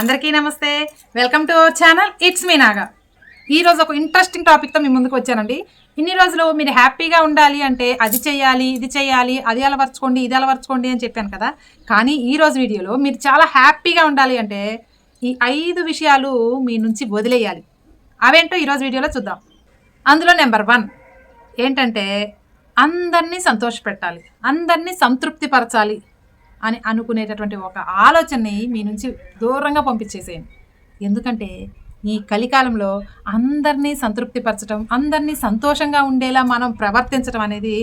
అందరికీ నమస్తే. Welcome to our channel it's me Naga ఈరోజు ఒక ఇంట్రెస్టింగ్ టాపిక్తో మీ ముందుకు వచ్చానండి. ఇన్ని రోజులు మీరు హ్యాపీగా ఉండాలి అంటే అది చేయాలి ఇది చేయాలి అది అలవర్చుకోండి ఇది అలవర్చుకోండి అని చెప్పాను కదా. కానీ ఈ రోజు వీడియోలో మీరు చాలా హ్యాపీగా ఉండాలి అంటే ఈ ఐదు విషయాలు మీ నుంచి వదిలేయాలి. అవేంటో ఈరోజు వీడియోలో చూద్దాం. అందులో నెంబర్ వన్ ఏంటంటే అందరినీ సంతోషపెట్టాలి అందరినీ సంతృప్తిపరచాలి అని అనుకునేటటువంటి ఒక ఆలోచనని మీ నుంచి దూరంగా పంపించేసేయండి. ఎందుకంటే ఈ కలికాలంలో అందరినీ సంతృప్తిపరచడం అందరినీ సంతోషంగా ఉండేలా మనం ప్రవర్తించడం అనేది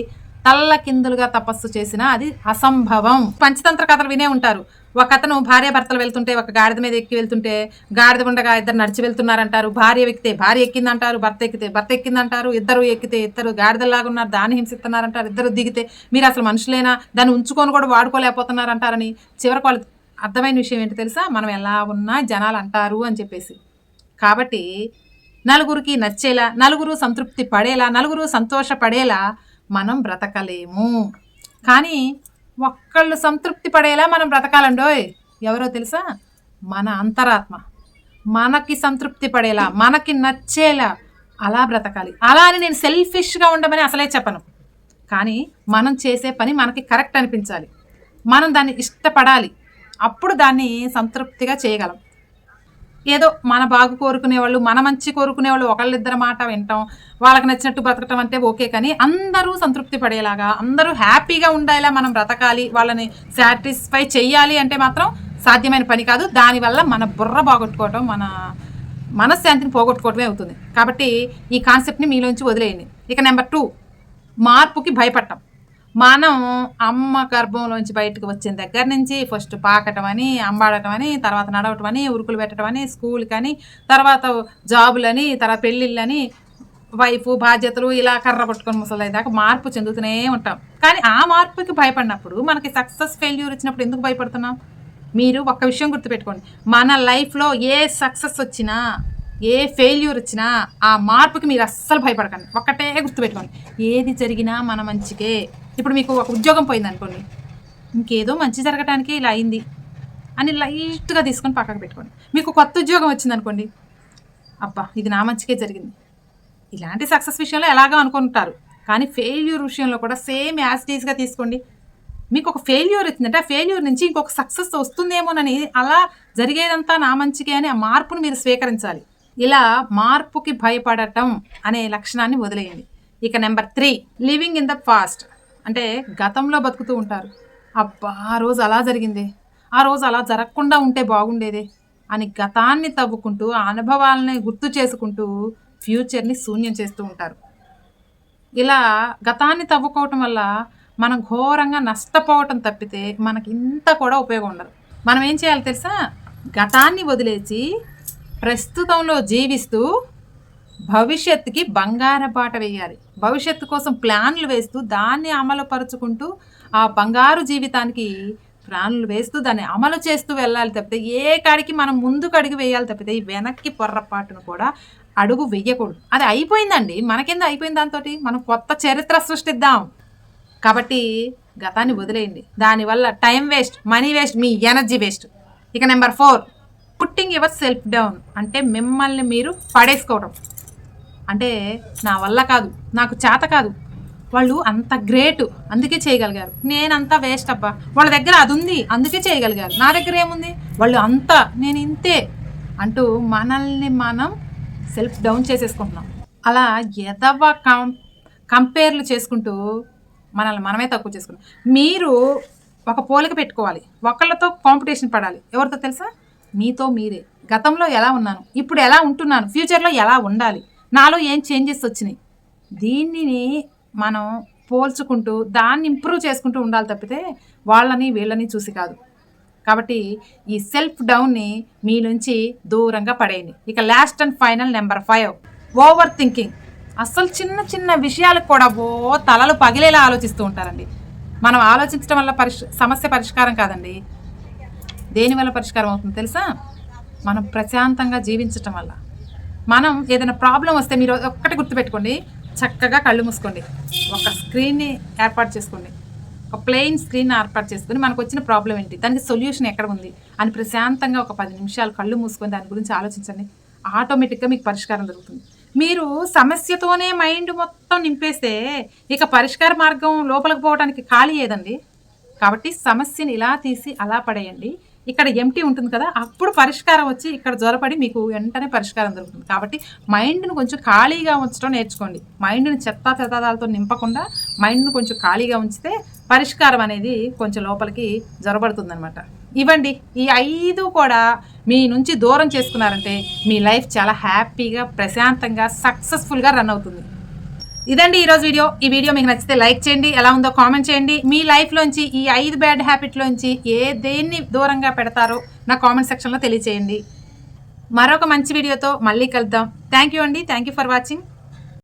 తల్ల కిందులుగా తపస్సు చేసినా అది అసంభవం. పంచతంత్ర కథలు వినే ఉంటారు. ఒక అతను భార్య భర్తలు వెళ్తుంటే ఒక గాడిద మీద ఎక్కి వెళ్తుంటే గాడిద ఉండగా ఇద్దరు నడిచి వెళ్తున్నారంటారు. భార్య ఎక్కితే భార్య ఎక్కిందంటారు భర్త ఎక్కితే భర్త ఎక్కిందంటారు ఇద్దరు ఎక్కితే ఇద్దరు గాడిదలాగా ఉన్నారు దాన్ని హింసిస్తున్నారంటారు ఇద్దరు దిగితే మీరు అసలు మనుషులేనా? దాన్ని ఉంచుకొని కూడా వాడుకోలేకపోతున్నారంటారని చివరికి వాళ్ళు అర్థమైన విషయం ఏంటి తెలుసా? మనం ఎలా ఉన్నా జనాలు అంటారు అని చెప్పేసి. కాబట్టి నలుగురికి నచ్చేలా నలుగురు సంతృప్తి పడేలా నలుగురు సంతోషపడేలా మనం బ్రతకలేము. కానీ ఒక్కళ్ళు సంతృప్తి పడేలా మనం బ్రతకాలండోయ్ ఎవరో తెలుసా? మన అంతరాత్మ. మనకి సంతృప్తి పడేలా మనకి నచ్చేలా అలా బ్రతకాలి. అలా అని నేను సెల్ఫిష్గా ఉండమని అసలే చెప్పను. కానీ మనం చేసే పని మనకి కరెక్ట్ అనిపించాలి. మనం దాన్ని ఇష్టపడాలి. అప్పుడు దాన్ని సంతృప్తిగా చేయగలం. ఏదో మన బాగు కోరుకునే వాళ్ళు మన మంచి కోరుకునే వాళ్ళు ఒకళ్ళిద్దరి మాట వింటాం వాళ్ళకి నచ్చినట్టు బ్రతకటం అంటే ఓకే కానీ అందరూ సంతృప్తి పడేలాగా అందరూ హ్యాపీగా ఉండేలా మనం బ్రతకాలి వాళ్ళని సాటిస్ఫై చెయ్యాలి అంటే మాత్రం సాధ్యమైన పని కాదు. దానివల్ల మన బుర్ర బాగొట్టుకోవటం మన మనశ్శాంతిని పోగొట్టుకోవటమే అవుతుంది. కాబట్టి ఈ కాన్సెప్ట్ని మీలోంచి వదిలేయండి. ఇక నెంబర్ టూ మార్పుకి భయపడటం. మనం అమ్మ గర్భంలోంచి బయటకు వచ్చిన దగ్గర నుంచి ఫస్ట్ పాకటం అని అంబాడటం అని తర్వాత నడవటం అని ఉరుకులు పెట్టడం అని స్కూల్కి అని తర్వాత జాబులని తర్వాత పెళ్ళిళ్ళని వైఫ్ బాధ్యతలు ఇలా కర్ర పట్టుకొని ముసలి దాకా మార్పు చెందుతూనే ఉంటాం. కానీ ఆ మార్పుకి భయపడినప్పుడు మనకి సక్సెస్ ఫెయిల్యూర్ వచ్చినప్పుడు ఎందుకు భయపడుతున్నాం? మీరు ఒక్క విషయం గుర్తుపెట్టుకోండి. మన లైఫ్లో ఏ సక్సెస్ వచ్చినా ఏ ఫెయిల్యూర్ వచ్చినా ఆ మార్పుకి మీరు అస్సలు భయపడకండి. ఒక్కటే గుర్తుపెట్టుకోండి. ఏది జరిగినా మన మంచికే. ఇప్పుడు మీకు ఒక ఉద్యోగం పోయింది అనుకోండి. ఇంకేదో మంచి జరగటానికే ఇలా అయింది అని లైట్గా తీసుకొని పక్కకు పెట్టుకోండి. మీకు కొత్త ఉద్యోగం వచ్చింది అనుకోండి. అబ్బా ఇది నా మంచికే జరిగింది. ఇలాంటి సక్సెస్ విషయంలో ఎలాగో అనుకుంటారు. కానీ ఫెయిల్యూర్ విషయంలో కూడా సేమ్ యాజిటీస్గా తీసుకోండి. మీకు ఒక ఫెయిల్యూర్ వచ్చిందంటే ఆ ఫెయిల్యూర్ నుంచి ఇంకొక సక్సెస్ వస్తుందేమోనని అలా జరిగేదంతా నా మంచికే అని ఆ మార్పును మీరు స్వీకరించాలి. ఇలా మార్పుకి భయపడటం అనే లక్షణాన్ని వదిలేయండి. ఇక number three living in the past అంటే గతంలో బతుకుతూ ఉంటారు. అబ్బా ఆ రోజు అలా జరిగింది. ఆ రోజు అలా జరగకుండా ఉంటే బాగుండేదే అని గతాన్ని తవ్వుకుంటూ ఆ అనుభవాలని గుర్తు చేసుకుంటూ ఫ్యూచర్ని శూన్యం చేస్తూ ఉంటారు. ఇలా గతాన్ని తవ్వుకోవటం వల్ల మనం ఘోరంగా నష్టపోవటం తప్పితే మనకి ఇంత కూడా ఉపయోగం ఉండదు. మనం ఏం చేయాలి తెలుసా? గతాన్ని వదిలేసి ప్రస్తుతంలో జీవిస్తూ భవిష్యత్తుకి బంగార పాట వేయాలి. భవిష్యత్తు కోసం ప్లాన్లు వేస్తూ దాన్ని అమలు పరుచుకుంటూ ఆ బంగారు జీవితానికి ప్లాన్లు వేస్తూ దాన్ని అమలు చేస్తూ వెళ్ళాలి తప్పితే ఏ కాడికి మనం ముందుకు అడుగు వేయాలి తప్పితే ఈ వెనక్కి పొర్రపాటును కూడా అడుగు వెయ్యకూడదు అది అయిపోయిందండి. మనకింద అయిపోయింది దాంతో మనం కొత్త చరిత్ర సృష్టిద్దాం. కాబట్టి గతాన్ని వదిలేయండి. దానివల్ల టైం వేస్ట్ మనీ వేస్ట్ మీ ఎనర్జీ వేస్ట్. ఇక number four putting yourself down. అంటే మిమ్మల్ని మీరు పడేసుకోవడం అంటే నా వల్ల కాదు నాకు చేత కాదు. వాళ్ళు అంత గ్రేట్ అందుకే చేయగలిగారు. నేనంతా వేస్ట్ అబ్బా. వాళ్ళ దగ్గర అది ఉంది అందుకే చేయగలిగారు. నా దగ్గర ఏముంది? వాళ్ళు అంత నేను ఇంతే అంటూ మనల్ని మనం సెల్ఫ్ డౌన్ చేసేసుకుంటున్నాం. అలా ఎదవ కం కంపేర్లు చేసుకుంటూ మనల్ని మనమే తక్కువ చేసుకున్నాం మీరు ఒక పోలిక పెట్టుకోవాలి. ఒకళ్ళతో కాంపిటీషన్ పడాలి. ఎవరితో తెలుసా? మీతో మీరే. గతంలో ఎలా ఉన్నాను? ఇప్పుడు ఎలా ఉంటున్నాను? ఫ్యూచర్లో ఎలా ఉండాలి? నాలో ఏం చేంజెస్ వచ్చినాయి? దీనిని మనం పోల్చుకుంటూ దాన్ని ఇంప్రూవ్ చేసుకుంటూ ఉండాలి తప్పితే వాళ్ళని వీళ్ళని చూసి కాదు. కాబట్టి ఈ సెల్ఫ్ డౌన్ని మీ నుంచి దూరంగా పడేయండి. ఇక last and final number five overthinking అస్సలు చిన్న చిన్న విషయాలకు కూడా ఓ తలలు పగిలేలా ఆలోచిస్తూ ఉంటారండి. మనం ఆలోచించడం వల్ల పరిష్ సమస్య పరిష్కారం కాదండి. దేనివల్ల పరిష్కారం అవుతుంది తెలుసా? మనం ప్రశాంతంగా జీవించటం వల్ల. మనం ఏదైనా ప్రాబ్లం వస్తే మీరు ఒక్కటి గుర్తుపెట్టుకోండి. చక్కగా కళ్ళు మూసుకోండి. ఒక స్క్రీన్ని ఏర్పాటు చేసుకోండి. ఒక ప్లెయిన్ స్క్రీన్ ఏర్పాటు చేసుకుని మనకు వచ్చిన ప్రాబ్లం ఏంటి? దానికి సొల్యూషన్ ఎక్కడ ఉంది? అని ప్రశాంతంగా ఒక పది నిమిషాలు కళ్ళు మూసుకొని దాని గురించి ఆలోచించండి. ఆటోమేటిక్గా మీకు పరిష్కారం దొరుకుతుంది. మీరు సమస్యతోనే మైండ్ మొత్తం నింపేస్తే ఇక పరిష్కార మార్గం లోపలికి పోవడానికి ఖాళీ ఏదండి? కాబట్టి సమస్యని ఇలా తీసి అలా పడేయండి. ఇక్కడ ఎంటీ ఉంటుంది కదా అప్పుడు పరిష్కారం వచ్చి ఇక్కడ జ్వరపడి మీకు వెంటనే పరిష్కారం దొరుకుతుంది. కాబట్టి మైండ్ను కొంచెం ఖాళీగా ఉంచడం నేర్చుకోండి. మైండ్ని చెత్త చెత్తాదాలతో నింపకుండా మైండ్ను కొంచెం ఖాళీగా ఉంచితే పరిష్కారం అనేది కొంచెం లోపలికి జ్వరపడుతుంది అనమాట ఇవ్వండి ఈ ఐదు కూడా మీ నుంచి దూరం చేసుకున్నారంటే మీ లైఫ్ చాలా హ్యాపీగా ప్రశాంతంగా సక్సెస్ఫుల్గా రన్ అవుతుంది. ఇదండి ఈరోజు వీడియో. ఈ వీడియో మీకు నచ్చితే లైక్ చేయండి ఎలా ఉందో కామెంట్ చేయండి. మీ లైఫ్లోంచి ఈ ఐదు బ్యాడ్ హ్యాబిట్లోంచి ఏ దేన్ని దూరంగా పెడతారో నా కామెంట్ సెక్షన్లో తెలియచేయండి. మరొక మంచి వీడియోతో మళ్ళీ కలుద్దాం. థ్యాంక్ యూ అండి. Thank you for watching